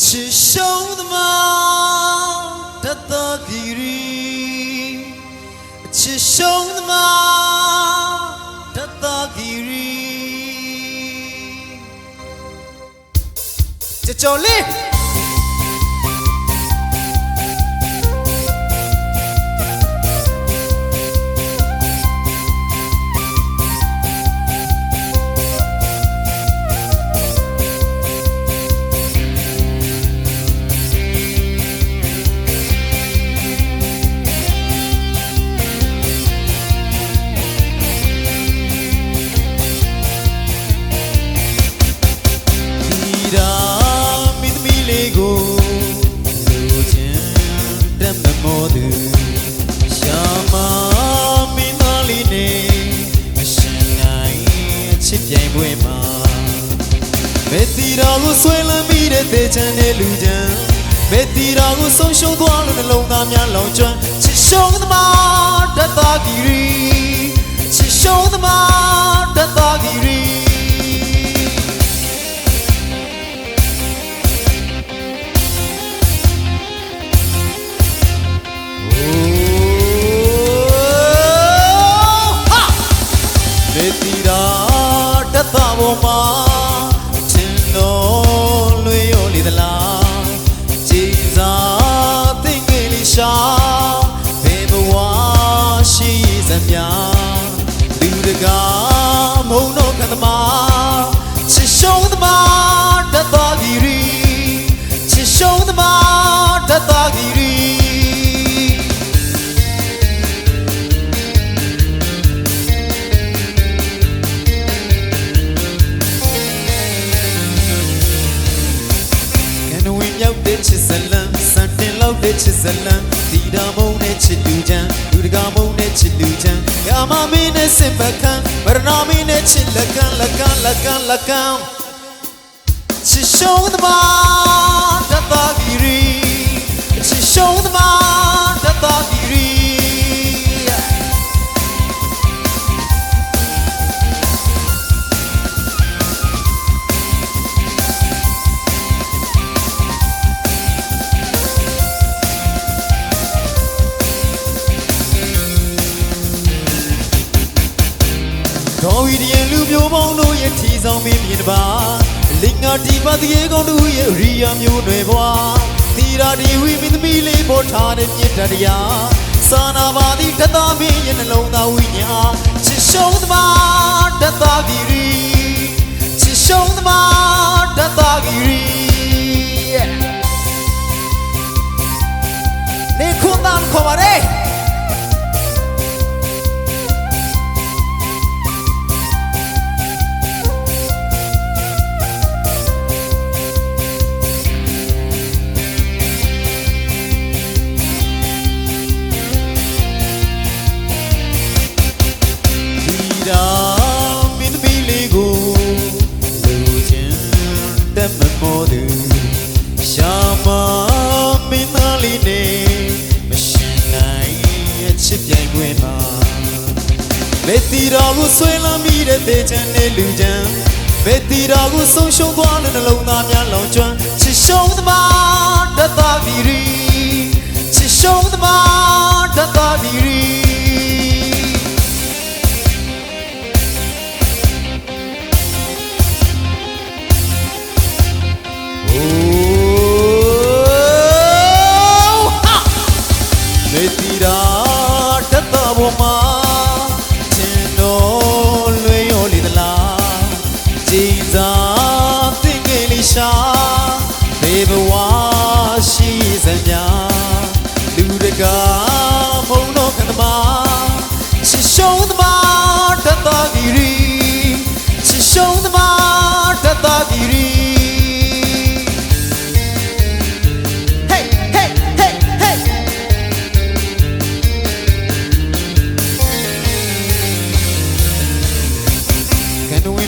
ချစ်ရှုံးသမားတတော်ဂီရီချစ်ရှုံးသမားတတော်ဂီရီကြကြော်လေး ဘယ်တီရာကိုဆွဲလန်းပြီးတဲ့သေချမ်းတဲ့လူချမ်းဘယ်တီရာကိုဆုံးရှုံးသွားလို့နှလုံးသားများလောင်ကျွမ်းချစ်ရှုံးသမားတတ်တာဂီရီချစ်ရှုံးသမားတတ်တာဂီရီလေတီရာတတ်တာပေါ်မှာ ကာမုံတော့ခံသမားချစ်ရှုံးသမားတတ်တာဂီရီချစ်ရှုံးသမားတတ်တာဂီရီကနဝင်မြောက်တဲ့ချစ်စလန်စံတင်လောက်တဲ့ချစ်စလန်တီ တာမုံနဲ့ချစ်လူချမ်းလူတကာမုံနဲ့ချစ်လူချမ်းရာမမင်းနဲ့စင်ပကံဗရဏမင်းနဲ့ချစ်လက်ကံလက်ကံလက်ကံလက်ကံချစ်ရှုံးသမားတတ်တာဂီရီချစ်ရှုံးသမားတတ်တာဂီ ဒီယန်လူမျိုးပေါင်းတို့ရဲ့ထီဆောင်မင်းမြေတပါလင်္ကာဒီပါတရေကောင်တို့ရဲ့ရိယာမျိုးတွေဘွာသီရာဒီဝီမင်းသမီးလေးပေါ်ထားတဲ့မြေတတရားစာနာပါသည်တသမင်းရဲ့နှလုံးသားဝိညာဉ်ချစ်ရှုံးသမားတတဂီရီ ကိုဆွဲလာမိတဲ့တေချမ်းနဲ့လူချမ်းမေတီရာကိုဆုံးရှုံးသွားတဲ့နှလုံးသားများလောင်ကျွမ်းချစ်ရှုံးသမားတတ်တာဂီရီချစ်ရှုံးသမားတတ်တာဂီရီမေတီရာတတ်တော်ပေါ်မှာ သိ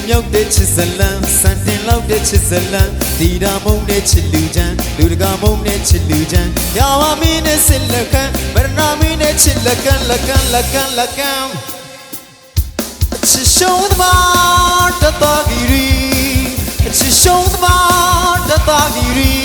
မြောက်တဲ့ချစ်စလန်စံတင်လောက်တဲ့ချစ်စလန်ဒီတာမုံတဲ့ချစ်လူချမ်းလူတကာမုံတဲ့ချစ်လူချမ်းရာဝမင်းနဲ့စစ်လက်ခံဗရဏမင်းနဲ့ချစ်လက်ကန်လက်ကန်လက်ကန်လက်ကန်ချစ်ရှုံးသမားတတဂီရီချစ်ရှုံးသမားတတဂီရီ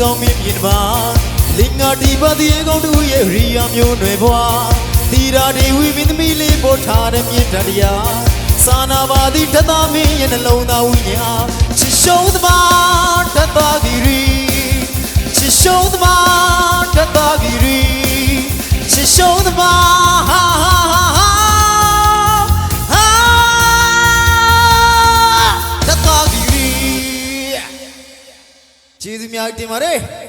ဆောင်မင်းမြင်ပါလင်္ကာဒီပါဒီကောင်တူရဲ့ရိယာမျိုးနွယ်ဘွားတီရာဒေဝီမင်းသမီးလေးပေါ်ထားတဲ့မြင့်တရားစာနာပါသည်ထသာမင်းရဲ့နှလုံးသားဝိညာဉ်အားချစ်ရှုံးသမားထသာဂီရီချစ်ရှုံးသမားထသာဂီရီချစ်ရှုံးသမား ထသာ